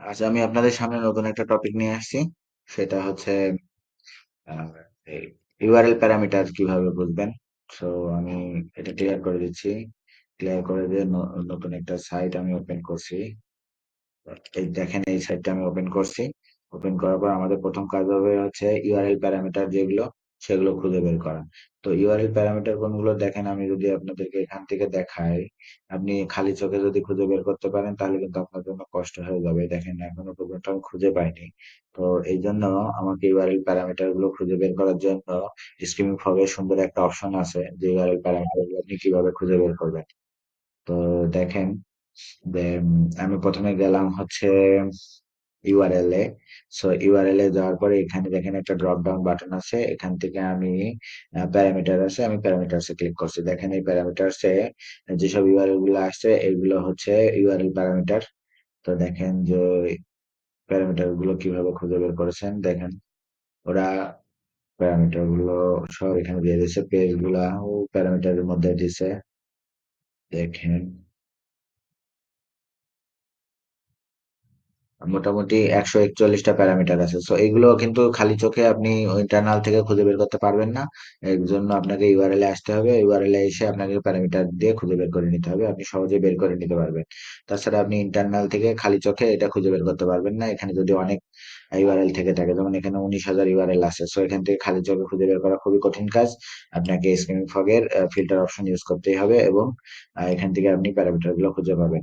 আজ আমি আপনাদের সামনে নতুন একটা টপিক নিয়ে আসছি। সেটা হচ্ছে ইউআরএল প্যারামিটার কীভাবে বুঝবেন? সো আমি এটা ক্লিয়ার করে দিচ্ছি। ক্লিয়ার করে দিয়ে নতুন একটা সাইট আমি ওপেন করছি। এই দেখেন, এই সাইটটা আমি ওপেন করছি। ওপেন করার পর আমাদের প্রথম কাজ হবে হচ্ছে ইউআরএল প্যারামিটার যেগুলো সেগুলো খুঁজে বের করা। তো ইউআরএল প্যারামিটার কোনগুলো দেখেন আমি যদি আপনাদেরকে এখান থেকে দেখাই, আপনি খালি চোখে যদি খুঁজে বের করতে পারেন, তাহলে কিন্তু আপনার জন্য কষ্ট হয়ে যাবে। দেখেন, এখনও পর্যন্ত আমি খুঁজে পাইনি। তো এই জন্য আমাকে ইউআরএল প্যারামিটারগুলো খুঁজে বের করার জন্য স্ক্রিমিং ফগের সুন্দর একটা অপশন আছে যে ইউআরএল প্যারামিটারগুলো আপনি কীভাবে খুঁজে বের করবেন। তো দেখেন যে আমি প্রথমে গেলাম হচ্ছে ইউআরএল এ। সো ইউআরএল এ যাওয়ার পরে এখানে দেখেন একটা ড্রপ ডাউন বাটন আছে। এখান থেকে আমি প্যারামিটার আছে, আমি প্যারামিটারসে ক্লিক করছি। দেখেন এই প্যারামিটারসে যেসব ইউআরএলগুলো আসছে, এগুলো হচ্ছে ইউআরএল প্যারামিটার তো দেখেন যে প্যারামিটারগুলো কীভাবে খুঁজে বের করেছেন, দেখেন। ওরা প্যারামিটারগুলো সব এখানে দিয়ে দিয়েছে পেজগুলা প্যারামিটারের মধ্যে দিছে দেখেন। মোটামুটি একশো একচল্লিশটা প্যারামিটার আছে। সো এগুলো কিন্তু খালি চোখে আপনি ইন্টারনাল থেকে খুঁজে বের করতে পারবেন না। এর জন্য আপনাকে ইউআরএল এ আসতে হবে। ইউআরএল এ এসে আপনাকে প্যারামিটার দিয়ে খুঁজে বের করে নিতে হবে। আপনি সহজে বের করে নিতে পারবেন। তাছাড়া আপনি ইন্টারনাল থেকে খালি চোখে এটা খুঁজে বের করতে পারবেন না। এখানে যদি অনেক ইউআরএল থেকে থাকে, যেমন এখানে উনিশ হাজার ইউআরএল আছে। সো এখান থেকে খালি চোখে খুঁজে বের করা খুবই কঠিন কাজ। আপনাকে স্ক্রিমিং ফগের ফিল্টার অপশন ইউজ করতেই হবে এবং এখান থেকে আপনি প্যারামিটারগুলো খুঁজে পাবেন।